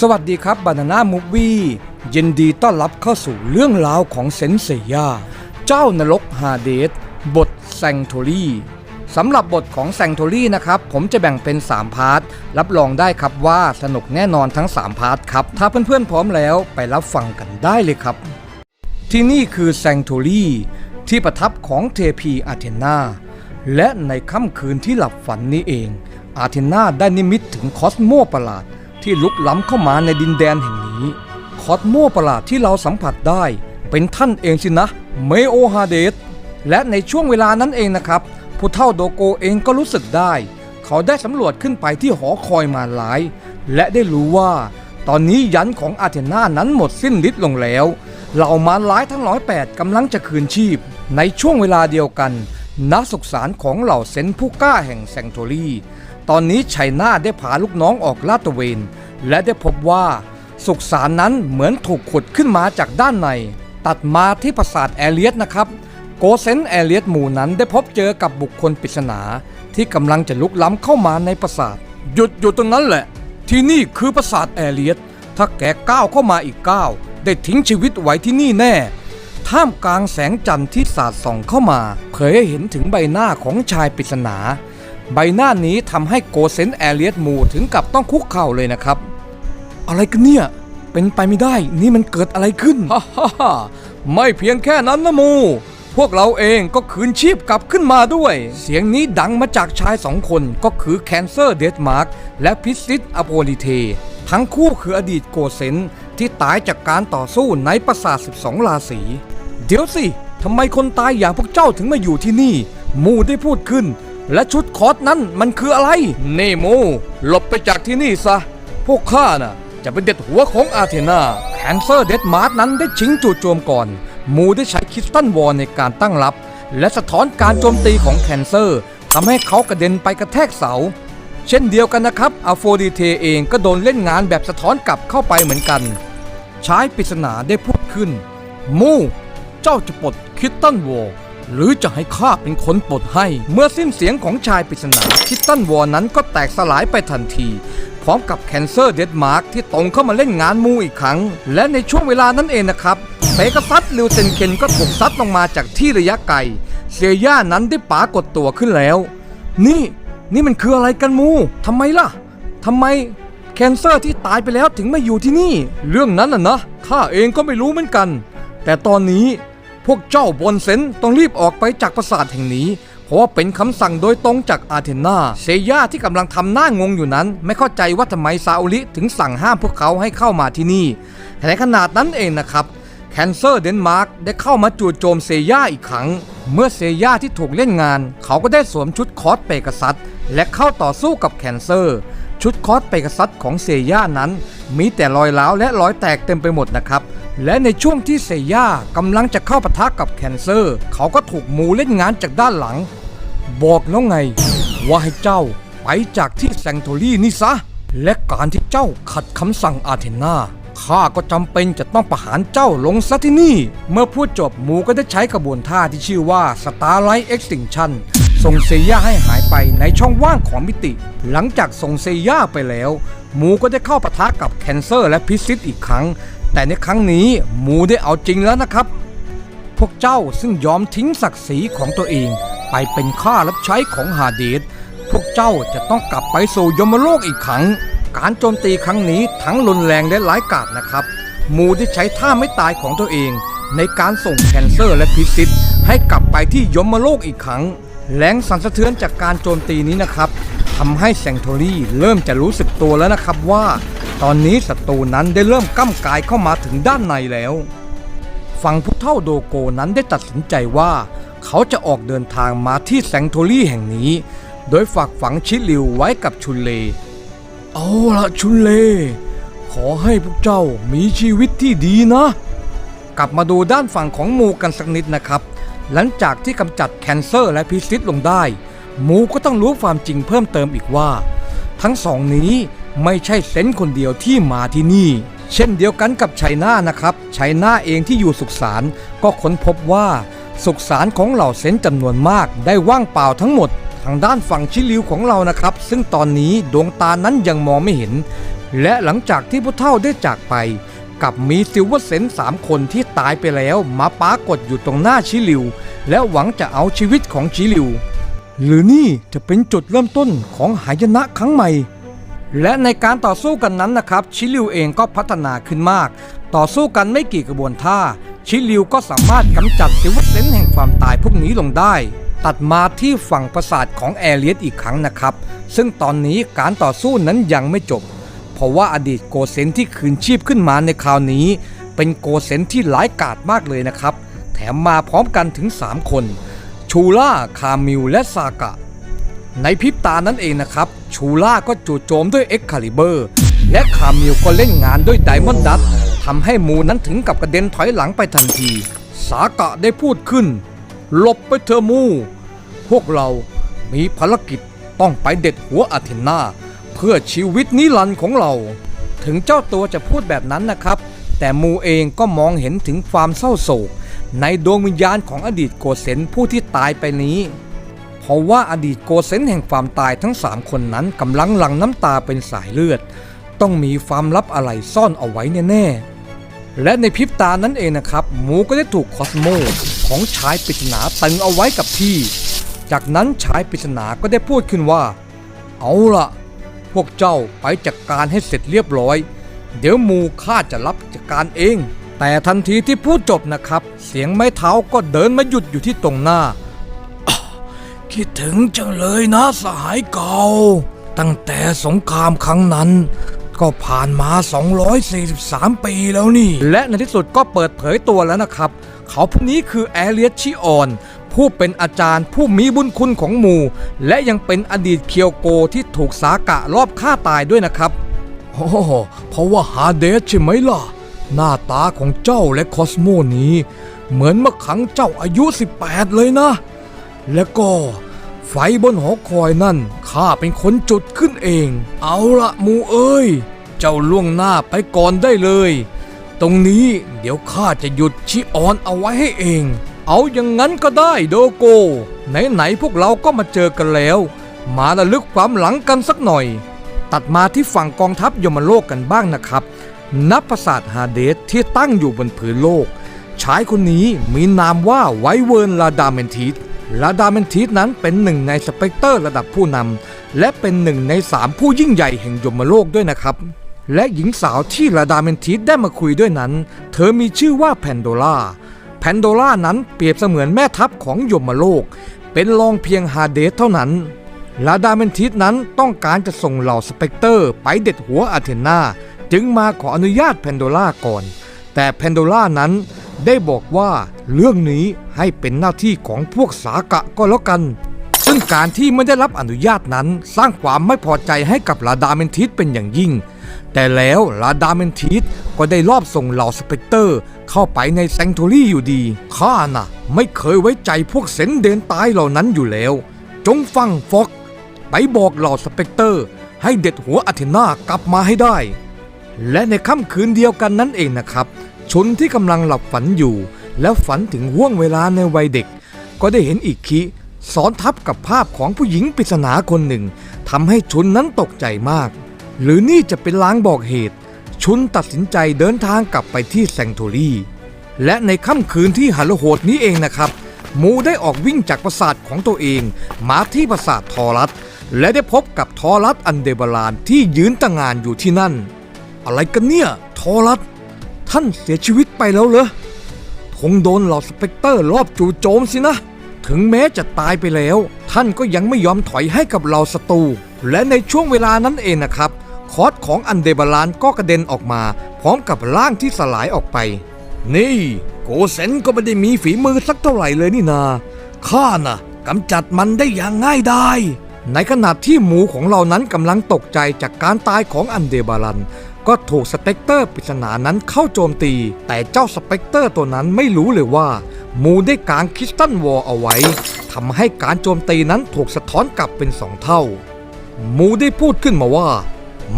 สวัสดีครับบานาน่ามูฟวี่ยินดีต้อนรับเข้าสู่เรื่องราวของเซนเซียเจ้านรกฮาเดสบทแซงโทรี่สำหรับบทของแซงโทรี่นะครับ ผมจะแบ่งเป็น 3 พาร์ท รับรองได้ครับว่าสนุกแน่นอนทั้ง 3 พาร์ทครับ ถ้าเพื่อนๆพร้อมแล้วไปรับฟังกันได้เลยครับ ที่นี่คือแซงโทรี่ที่ประทับของเทพีอาเทนาและในค่ำคืนที่หลับฝันนี้เอง อาเทนาได้นิมิตถึงคอสโมประหลาด ที่ลุกล้ำเข้ามาในดินแดนแห่งนี้ คอสโมประหลาดที่เราสัมผัสได้ เป็นท่านเองสินะ เมโอฮาเดสและในช่วงเวลานั้นเองนะครับ ผู้เท่าโดโกเองก็รู้สึกได้ เขาได้สำรวจขึ้นไปที่หอคอยมาหลาย และได้รู้ว่า ตอนนี้ยันของอาเทนานั้นหมดสิ้นฤทธิ์ลงแล้ว เหล่ามารร้ายทั้งร้อยแปดกำลังจะคืนชีพ ในช่วงเวลาเดียวกัน นักสุขสานของเหล่าเซนผู้กล้าแห่งแซงโทรีตอนนี้ชัยนาได้พาลูกน้องออกลาดตระเวน และได้พบว่าสุสานนั้นเหมือนถูกขุดขึ้นมาจากด้านใน ตัดมาที่ปราสาทแอเลียสนะครับ โกเซนแอเลียสหมู่นั้นได้พบเจอกับบุคคลปริศนา ที่กำลังจะลุกล้ำเข้ามาในปราสาท หยุดอยู่ตรงนั้นแหละ ที่นี่คือปราสาทแอเลียสถ้าแกก้าวเข้ามาอีกก้าวได้ทิ้งชีวิตไว้ที่นี่แน่ท่ามกลางแสงจันทร์ที่สาดส่องเข้ามา เผยให้เห็นถึงใบหน้าของชายปริศนา ใบหน้านี้ทำให้โกเซนแอเลียสมูถึงกับต้องคุกเข่าเลยนะครับ อะไรกันเนี่ย เป็นไปไม่ได้ นี่มันเกิดอะไรขึ้น ฮ่าฮ่าฮ่าไม่เพียงแค่นั้นนะมู พวกเราเองก็คืนชีพกลับขึ้นมาด้วย เสียงนี้ดังมาจากชายสองคนก็คือแคนเซอร์เดดมาร์กและพิซิตอโปลิเท ทั้งคู่คืออดีตโกเซนที่ตายจากการต่อสู้ในปราสาท 12 ราศีเดี๋ยวสิทำไมคนตายอย่างพวกเจ้าถึงมาอยู่ที่นี่ มูได้พูดขึ้น และชุดคอสนั้นมันคืออะไรเนโมหลบไปจากที่นี่ซะ พวกข้าน่ะ จะเป็นเด็ดหัวของอาเทนาแคนเซอร์เดดมาร์นั้นได้ชิงจู่โจมก่อน มูได้ใช้คริสตันวอลในการตั้งรับ และสะท้อนการโจมตีของแคนเซอร์ทำให้เขากระเด็นไปกระแทกเสา เช่นเดียวกันนะครับอโฟดีเทเองก็โดนเล่นงานแบบสะท้อนกลับเข้าไปเหมือนกัน ชายปริศนาได้พูดขึ้น มู เจ้าจะปลดคิตตันวอล หรือจะให้ข้าเป็นคนปลดให้ เมื่อสิ้นเสียงของชายปริศนาคิตตันวอลนั้นก็แตกสลายไปทันที พร้อมกับแคนเซอร์เดดมาร์กที่ตรงเข้ามาเล่นงานมูอีกครั้ง และในช่วงเวลานั้นเองนะครับเปกซัสลิวเซนเคนก็ถูกซัดลงมาจากที่ระยะไกลเซียย่านั้นได้ปากฏตัวขึ้นแล้ว นี่ นี่มันคืออะไรกันมูทำไมล่ะทำไมแคนเซอร์ที่ตายไปแล้วถึงมาอยู่ที่นี่ เรื่องนั้นน่ะนะข้าเองก็ไม่รู้เหมือนกัน แต่ตอนนี้ พวกเจ้าบนเซนต้องรีบออกไปจากปราสาทแห่งนี้ เพราะว่าเป็นคำสั่งโดยตรงจากอาเทนาเซย่าที่กำลังทำหน้างงอยู่นั้น ไม่เข้าใจว่าทำไมซาอุลิถึงสั่งห้ามพวกเขาให้เข้ามาที่นี่แต่ในขนาดนั้นเองนะครับแคนเซอร์เดนมาร์กได้เข้ามาจู่โจมเซย่าอีกครั้ง เมื่อเซย่าที่ถูกเล่นงาน เขาก็ได้สวมชุดคอสเปกัสซัสและเข้าต่อสู้กับแคนเซอร์ ชุดคอสเปกัซัสของเซย่านั้น มีแต่รอยร้าวและรอยแตกเต็มไปหมดนะครับ และในช่วงที่เซย่ากำลังจะเข้าปะทะกับแคนเซอร์ เขาก็ถูกหมูเล่นงานจากด้านหลัง บอกแล้วไง ว่าให้เจ้าไปจากที่แซงโทรี่นี่ซะ และการที่เจ้าขัดคำสั่งอาเทนาข้าก็จำเป็นจะต้องประหารเจ้าลงซะที่นี่ เมื่อพูดจบหมูก็ได้ใช้กระบวนท่าที่ชื่อว่า Starlight Extinction ส่งเซย่าให้หายไปในช่องว่างของมิติ หลังจากส่งเซย่าไปแล้ว หมูก็ได้เข้าปะทะกับแคนเซอร์และพิซิตอีกครั้ง แต่ในครั้งนี้หมูได้เอาจริงแล้วนะครับ พวกเจ้าซึ่งยอมทิ้งศักดิ์ศรีของตัวเอง ไปเป็นข้ารับใช้ของฮาเดสพวกเจ้าจะต้องกลับไปสู่ยมโลกอีกครั้ง การโจมตีครั้งนี้ทั้งรุนแรงและร้ายกาจนะครับ หมูได้ใช้ท่าไม่ตายของตัวเอง ในการส่งแคนเซอร์และพิซิตให้กลับไปที่ยมโลกอีกครั้ง แรงสั่นสะเทือนจากการโจมตีนี้นะครับทำให้แซงโทรี่เริ่มจะรู้สึกตัวแล้วนะครับว่า ตอนนี้ศัตรูนั้นได้เริ่มก้ำกายเข้ามาถึงด้านในแล้วฝั่งผู้เท่าโดโกนั้นได้ตัดสินใจว่า เขาจะออกเดินทางมาที่แซงโทรี่แห่งนี้ โดยฝากฝังชิลิวไว้กับชุนเล เอาละชุนเล ขอให้พวกเจ้ามีชีวิตที่ดีนะ กลับมาดูด้านฝั่งของมูกันสักนิดนะครับ หลังจากที่กำจัดแคนเซอร์และพิซิตลงได้ หมูก็ต้องรู้ความจริงเพิ่มเติมอีกว่า ทั้งสองนี้ไม่ใช่เซนคนเดียวที่มาที่นี่ เช่นเดียวกันกับไชน่านะครับไชน่าเองที่อยู่สุสานก็ค้นพบว่า สุสานของเหล่าเซนจำนวนมากได้ว่างเปล่าทั้งหมด ทางด้านฝั่งชิลิวของเรานะครับ ซึ่งตอนนี้ดวงตานั้นยังมองไม่เห็น และหลังจากที่ผู้เฒ่าได้จากไป กับมีซิลเวอร์เซนสามคนที่ตายไปแล้วมาปรากฏอยู่ตรงหน้าชิลิว และหวังจะเอาชีวิตของชิลิว หรือนี่จะเป็นจุดเริ่มต้นของหายนะครั้งใหม่ และในการต่อสู้กันนั้นนะครับ ชิลิวเองก็พัฒนาขึ้นมาก ต่อสู้กันไม่กี่กระบวนท่า ชิลิวก็สามารถกำจัดซิลเวอร์เซนแห่งความตายพวกนี้ลงได้ตัดมาที่ฝั่งปราสาทของแอเรียสอีกครั้งนะครับ ซึ่งตอนนี้การต่อสู้นั้นยังไม่จบ เพราะว่าอดีตโกเซนที่คืนชีพขึ้นมาในคราวนี้ เป็นโกเซนที่ร้ายกาจมากเลยนะครับ แถมมาพร้อมกันถึง 3 คน ชูล่า คามิลและซากะ ในพริบตานั้นเองนะครับ ชูล่าก็จู่โจมด้วยเอ็กคาลิเบอร์ และคามิลก็เล่นงานด้วยไดมอนด์ดัตทำให้มูนั้นถึงกับกระเด็นถอยหลังไปทันที สากะได้พูดขึ้นหลบไปเถอมู พวกเรามีภารกิจต้องไปเด็ดหัวอาเทนา เพื่อชีวิตนิรันดร์ของเรา ถึงเจ้าตัวจะพูดแบบนั้นนะครับ แต่มูเองก็มองเห็นถึงความเศร้าโศก ในดวงวิญญาณของอดีตโกเซนผู้ที่ตายไปนี้เพราะว่าอดีตโกเซนแห่งความตายทั้ง 3 คนนั้นกำลังหลั่งน้ำตาเป็นสายเลือด ต้องมีความลับอะไรซ่อนเอาไว้แน่ๆ และในพริบตานั้นเองนะครับ หมูก็ได้ถูกคอสโมของชายปริศนาตึงเอาไว้กับที่ จากนั้นชายปริศนาก็ได้พูดขึ้นว่า เอาละ วกเจ้าไปจัดการให้เสร็จเรียบร้อย เดี๋ยวมูข้าจะรับจัดการเอง แต่ทันทีที่พูดจบนะครับ เสียงไม้เท้าก็เดินมาหยุดอยู่ที่ตรงหน้า คิดถึงจังเลยนะสหายเก่า ตั้งแต่สงครามครั้งนั้น ก็ผ่านมา 243 ปีแล้วนี่ และในที่สุดก็เปิดเผยตัวแล้วนะครับ เขาผู้นี้คือแอเรียชิออน ผู้เป็นอาจารย์ผู้มีบุญคุณของหมู่ และยังเป็นอดีตเคียวโกที่ถูกสากะรอบฆ่าตายด้วยนะครับโอ้เพราะว่าฮาเดสใช่ไหมล่ะ หน้าตาของเจ้าและคอสโมนี้ เหมือนเมื่อครั้งเจ้าอายุ 18 เลยนะ แล้วก็ไฟบนหอคอยนั่นข้าเป็นคนจุดขึ้นเอง เอาละหมูเอ้ย เจ้าล่วงหน้าไปก่อนได้เลย ตรงนี้เดี๋ยวข้าจะหยุดชิออนเอาไว้ให้เอง เอาอย่างนั้นก็ได้โดโก ไหนๆพวกเราก็มาเจอกันแล้ว มาระลึกความหลังกันสักหน่อย ตัดมาที่ฝั่งกองทัพยมโลกกันบ้างนะครับ นับปราสาทฮาเดสที่ตั้งอยู่บนผืนโลก ชายคนนี้มีนามว่าไวเวิร์นลาดาเมนทิสลาดาเมนทิสนั้นเป็นหนึ่งในสเปกเตอร์ระดับผู้นำและเป็นหนึ่งในสามผู้ยิ่งใหญ่แห่งยมโลกด้วยนะครับ และหญิงสาวที่ลาดาเมนทิสได้มาคุยด้วยนั้น เธอมีชื่อว่าแพนโดล่า แพนโดล่านั้นเปรียบเสมือนแม่ทัพของยมโลก เป็นรองเพียงฮาเดสเท่านั้นลาดาเมนทิสนั้นต้องการจะส่งเหล่าสเปกเตอร์ไปเด็ดหัวอาเทนาจึงมาขออนุญาตแพนโดล่าก่อน แต่แพนโดล่านั้นได้บอกว่าเรื่องนี้ให้เป็นหน้าที่ของพวกสากะก็แล้วกัน ซึ่งการที่ไม่ได้รับอนุญาตนั้นสร้างความไม่พอใจให้กับลาดาเมนทิสเป็นอย่างยิ่ง แต่แล้วลาดาเมนทิสก็ได้ลอบส่งเหล่าสเปกเตอร์ เข้าไปในแซงทูรี่อยู่ดีข้าน่ะ ไม่เคยไว้ใจพวกเซนเดนตายเหล่านั้นอยู่แล้ว จงฟังฟอกไปบอกเหล่าสเปกเตอร์ ให้เด็ดหัวอาเทนากลับมาให้ได้ และในค่ำคืนเดียวกันนั่นเองนะครับ ชนที่กำลังหลับฝันอยู่ แล้วฝันถึงห่วงเวลาในวัยเด็ก ก็ได้เห็นอีกคิ ซ้อนทับกับภาพของผู้หญิงปริศนาคนหนึ่งทำให้ชุนนั้นตกใจมาก หรือนี่จะเป็นลางบอกเหตุ ชุนตัดสินใจเดินทางกลับไปที่แซงโทรีและในค่ำคืนที่หันโหดนี้เองนะครับ มูได้ออกวิ่งจากปราสาทของตัวเอง มาที่ปราสาททอรัส และได้พบกับทอรัสอันเดบาลานที่ยืนตั้งงานอยู่ที่นั่น อะไรกันเนี่ยทอรัส ท่านเสียชีวิตไปแล้วเหรอคงโดนเหล่าสเปกเตอร์รอบจู่โจมสินะ ถึงแม้จะตายไปแล้ว ท่านก็ยังไม่ยอมถอยให้กับเหล่าศัตรูและในช่วงเวลานั้นเองนะครับ คอร์สของอันเดบาลานก็กระเด็นออกมา พร้อมกับร่างที่สลายออกไป นี่ โกเซนก็ไม่ได้มีฝีมือสักเท่าไหร่เลยนี่นาข้าน่ะกำจัดมันได้อย่างง่ายดายในขณะที่หมูของเรานั้นกำลังตกใจจากการตายของอันเดบาลัน ก็ถูกสเปกเตอร์ปริศนานั้นเข้าโจมตี แต่เจ้าสเปกเตอร์ตัวนั้นไม่รู้เลยว่า มูได้กางคริสตัลวอลเอาไว้ทำให้การโจมตีนั้นถูกสะท้อนกลับเป็นสองเท่า มูได้พูดขึ้นมาว่า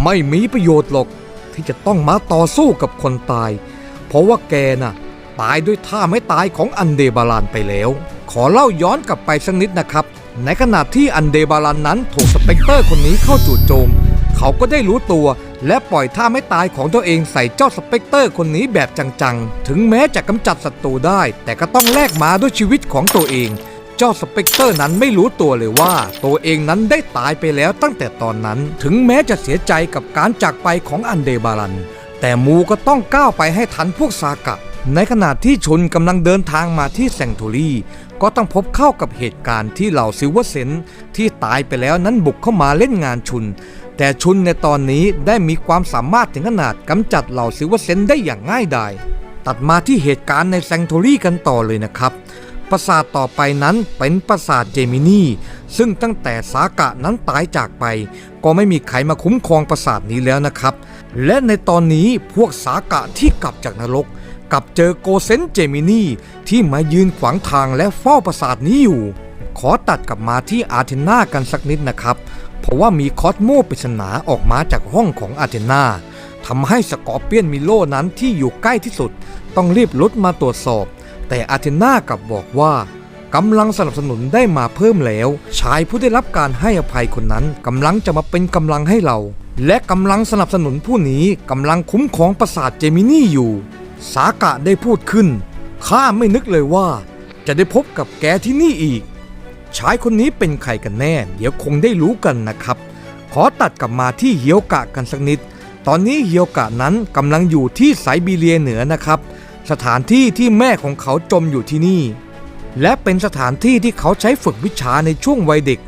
ไม่มีประโยชน์หรอกที่จะต้องมาต่อสู้กับคนตาย เพราะว่าแกน่ะตายด้วยท่าไม่ตายของอันเดบาลานไปแล้ว ขอเล่าย้อนกลับไปสักนิดนะครับ ในขณะที่อันเดบาลานนั้นถูกสเปกเตอร์คนนี้เข้าจู่โจม เขาก็ได้รู้ตัว และปล่อยท่าไม่ตายของตัวเองใส่เจ้าสเปกเตอร์คนนี้แบบจังๆ ถึงแม้จะกำจัดศัตรูได้ แต่ก็ต้องแลกมาด้วยชีวิตของตัวเอง เจ้าสเปกเตอร์นั้นไม่รู้ตัวเลยว่า ตัวเองนั้นได้ตายไปแล้วตั้งแต่ตอนนั้น ถึงแม้จะเสียใจกับการจากไปของอันเดบารัน แต่มูก็ต้องก้าวไปให้ทันพวกซากะในขณะที่ชุนกำลังเดินทางมาที่แซงทูรีก็ต้องพบเข้ากับเหตุการณ์ที่เหล่าซิลเวอร์เซนที่ตายไปแล้วนั้นบุกเข้ามาเล่นงานชุน แต่ชุนในตอนนี้ได้มีความสามารถถึงขนาดกำจัดเหล่าซิวเซนได้อย่างง่ายดายตัดมาที่เหตุการณ์ในแซงทูรีกันต่อเลยนะครับ ปราสาทต่อไปนั้นเป็นปราสาทเจมินีซึ่งตั้งแต่สากะนั้นตายจากไป ก็ไม่มีใครมาคุ้มครองปราสาทนี้แล้วนะครับ และในตอนนี้พวกสากะที่กลับจากนรกกลับเจอโกเซนเจมินีที่มายืนขวางทางและเฝ้าปราสาทนี้อยู่ ขอตัดกลับมาที่อาเทนากันสักนิดนะครับ เพราะว่ามีคอสโมปริศนาออกมาจากห้องของอาเทนาทำให้สกอร์เปียนมิโลนั้นที่อยู่ใกล้ที่สุด ต้องรีบลดมาตรวจสอบ แต่อาเทนากลับบอกว่ากำลังสนับสนุนได้มาเพิ่มแล้ว ชายผู้ได้รับการให้อภัยคนนั้นกำลังจะมาเป็นกำลังให้เรา และกำลังสนับสนุนผู้นี้กำลังคุ้มครองปราสาทเจมินี่อยู่ สากะได้พูดขึ้นข้าไม่นึกเลยว่า จะได้พบกับแกที่นี่อีก ชายคนนี้เป็นใครกันแน่ เดี๋ยวคงได้รู้กันนะครับ ขอตัดกลับมาที่เฮียวกะกันสักนิด ตอนนี้เฮียวกะนั้นกำลังอยู่ที่ไซบีเรียเหนือนะครับ สถานที่ที่แม่ของเขาจมอยู่ที่นี่ และเป็นสถานที่ที่เขาใช้ฝึกวิชาในช่วงวัยเด็ก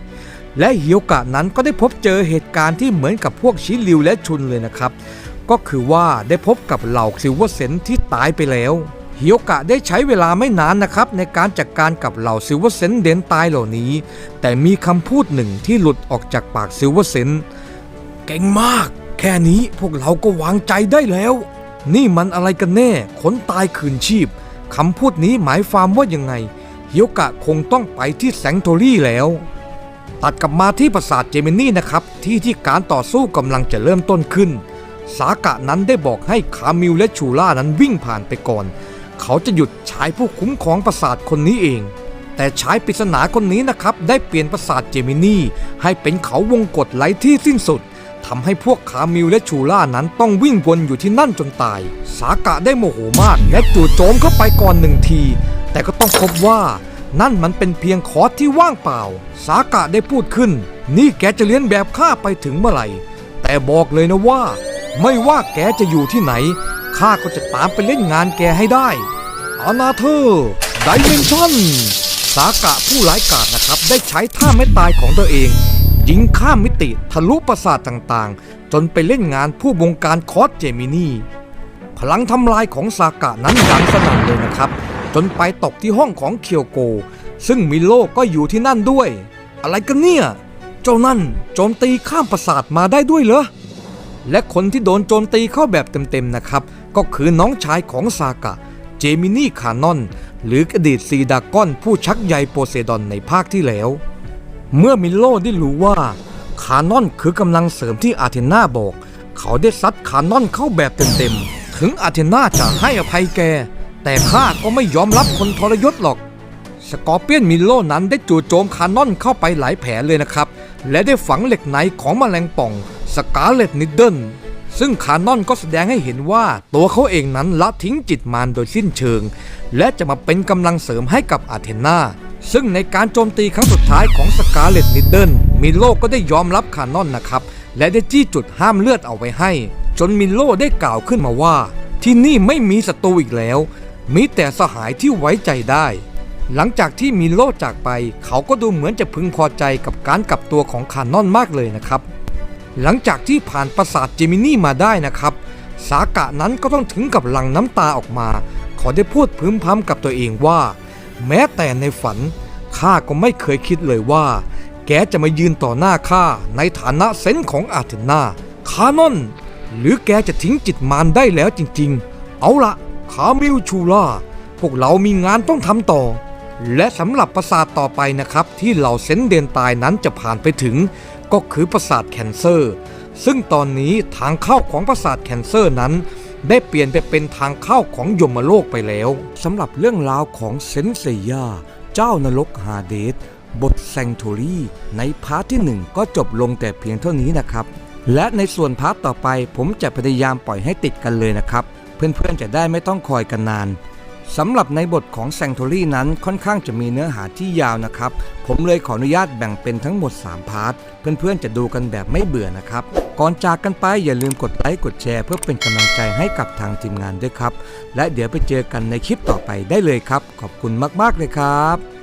และเฮียวกะนั้นก็ได้พบเจอเหตุการณ์ที่เหมือนกับพวกชิลิวและชุนเลยนะครับ ก็คือว่าได้พบกับเหล่าซิลเวอร์เซนที่ตายไปแล้ว ฮียวกะได้ใช้เวลาไม่นานนะครับ ในการจัดกการกับเหล่าซิลเวอร์เซนเดนตายเหล่านี้ แต่มีคำพูดหนึ่งที่หลุดออกจากปากซิลเวอร์เซนเก่งมาก แค่นี้พวกเราก็วางใจได้แล้ว นี่มันอะไรกันแน่คนตายคืนชีพคำพูดนี้หมายความว่ายังไงเฮียวกะคงต้องไปที่แสงโทรี่แล้วตัดกลับมาที่ปราสาทเจมินี่นะครับ ที่ที่การต่อสู้กำลังจะเริ่มต้นขึ้น สากะนั้นได้บอกให้คามิลและชูล่านั้นวิ่งผ่านไปก่อน เขาจะหยุดชายผู้คุ้มครองปราสาทคนนี้เอง แต่ชายปริศนาคนนี้นะครับ ได้เปลี่ยนปราสาทเจมินี่ให้เป็นเขาวงกฏไร้ที่สิ้นสุดทำให้พวกคามิลและชูล่านั้นต้องวิ่งวนอยู่ที่นั่นจนตาย สากะได้โมโหมาก และจู่โจมเข้าไปก่อนหนึ่งที แต่ก็ต้องพบว่า นั่นมันเป็นเพียงคอร์สที่ว่างเปล่า สากะได้พูดขึ้น นี่แกจะเลี้ยนแบบข้าไปถึงเมื่อไหร่ แต่บอกเลยนะว่า ไม่ว่าแกจะอยู่ที่ไหนข้าก็จะตามไปเล่นงานแกให้ได้ อนาเธอร์ไดเมนชั่นสากะผู้ร้ายกาจนะครับ ได้ใช้ท่าไม่ตายของตัวเอง ยิงข้ามมิติทะลุปราสาทต่างๆ จนไปเล่นงานผู้บงการคอสเจมินีพลังทำลายของสากะนั้นดังสนั่นเลยนะครับ จนไปตกที่ห้องของเคียวโก ซึ่งมิโลก็อยู่ที่นั่นด้วย อะไรกันเนี่ย เจ้านั่นโจมตีข้ามปราสาทมาได้ด้วยเหรอและคนที่โดนโจมตีเข้าแบบเต็มๆนะครับ ก็คือน้องชายของซากะ เจมินี่คานอน หรืออดีตซีดากอนผู้ชักใยโปเซดอนในภาคที่แล้ว เมื่อมิโลได้รู้ว่าคานอนคือกำลังเสริมที่อาเทนาบอก เขาได้ซัดคานอนเข้าแบบเต็มๆ ถึงอาเทนาจะให้อภัยแก แต่ข้าก็ไม่ยอมรับคนทรยศหรอก สกอร์เปียนมิโลนั้นได้จู่โจมคานอนเข้าไปหลายแผลเลยนะครับ และได้ฝังเหล็กไหนของแมลงป่องสกาเลตนิดเดิล ซึ่งคานอนก็แสดงให้เห็นว่าตัวเขาเองนั้นละทิ้งจิตมารโดยสิ้นเชิง และจะมาเป็นกำลังเสริมให้กับอาเทนนาซึ่งในการโจมตีครั้งสุดท้ายของสกาเลตนิดเดิลมิโลก็ได้ยอมรับคานอนนะครับ และได้จี้จุดห้ามเลือดเอาไว้ให้ จนมิโลได้กล่าวขึ้นมาว่า ที่นี่ไม่มีศัตรูอีกแล้ว มีแต่สหายที่ไว้ใจได้ หลังจากที่มิโลจากไป เขาก็ดูเหมือนจะพึงพอใจกับการกลับตัวของคานอนมากเลยนะครับ หลังจากที่ผ่านปราสาทเจมินี่มาได้นะครับ สากะนั้นก็ต้องถึงกับหลั่งน้ำตาออกมา ขอได้พูดพึมพำกับตัวเองว่า แม้แต่ในฝันข้าก็ไม่เคยคิดเลยว่า แกจะมายืนต่อหน้าข้าในฐานะเซนของอาเทนาคานอน หรือแกจะทิ้งจิตมารได้แล้วจริงๆ เอาละคามิลชูล่าพวกเรามีงานต้องทำต่อ และสำหรับปราสาทต่อไปนะครับ ที่เหล่าเซนเดนตายนั้นจะผ่านไปถึง ก็คือปราสาทแคนเซอร์ ซึ่งตอนนี้ทางเข้าของปราสาทแคนเซอร์นั้น ได้เปลี่ยนไปเป็นทางเข้าของยมโลกไปแล้วสำหรับเรื่องราวของเซนเซียาเจ้านรกฮาเดสบทแซงทูรีในพาร์ทที่หนึ่งก็จบลงแต่เพียงเท่านี้นะครับ และในส่วนพาร์ทต่อไปผมจะพยายามปล่อยให้ติดกันเลยนะครับ เพื่อนๆจะได้ไม่ต้องคอยกันนาน สำหรับในบทของแซงโทรี่นั้นค่อนข้างจะมีเนื้อหาที่ยาวนะครับ ผมเลยขออนุญาตแบ่งเป็นทั้งหมด 3 พาร์ท เพื่อนๆจะดูกันแบบไม่เบื่อนะครับ ก่อนจากกันไปอย่าลืมกดไลค์กดแชร์เพื่อเป็นกำลังใจให้กับทางทีมงานด้วยครับ และเดี๋ยวไปเจอกันในคลิปต่อไปได้เลยครับ ขอบคุณมากๆเลยครับ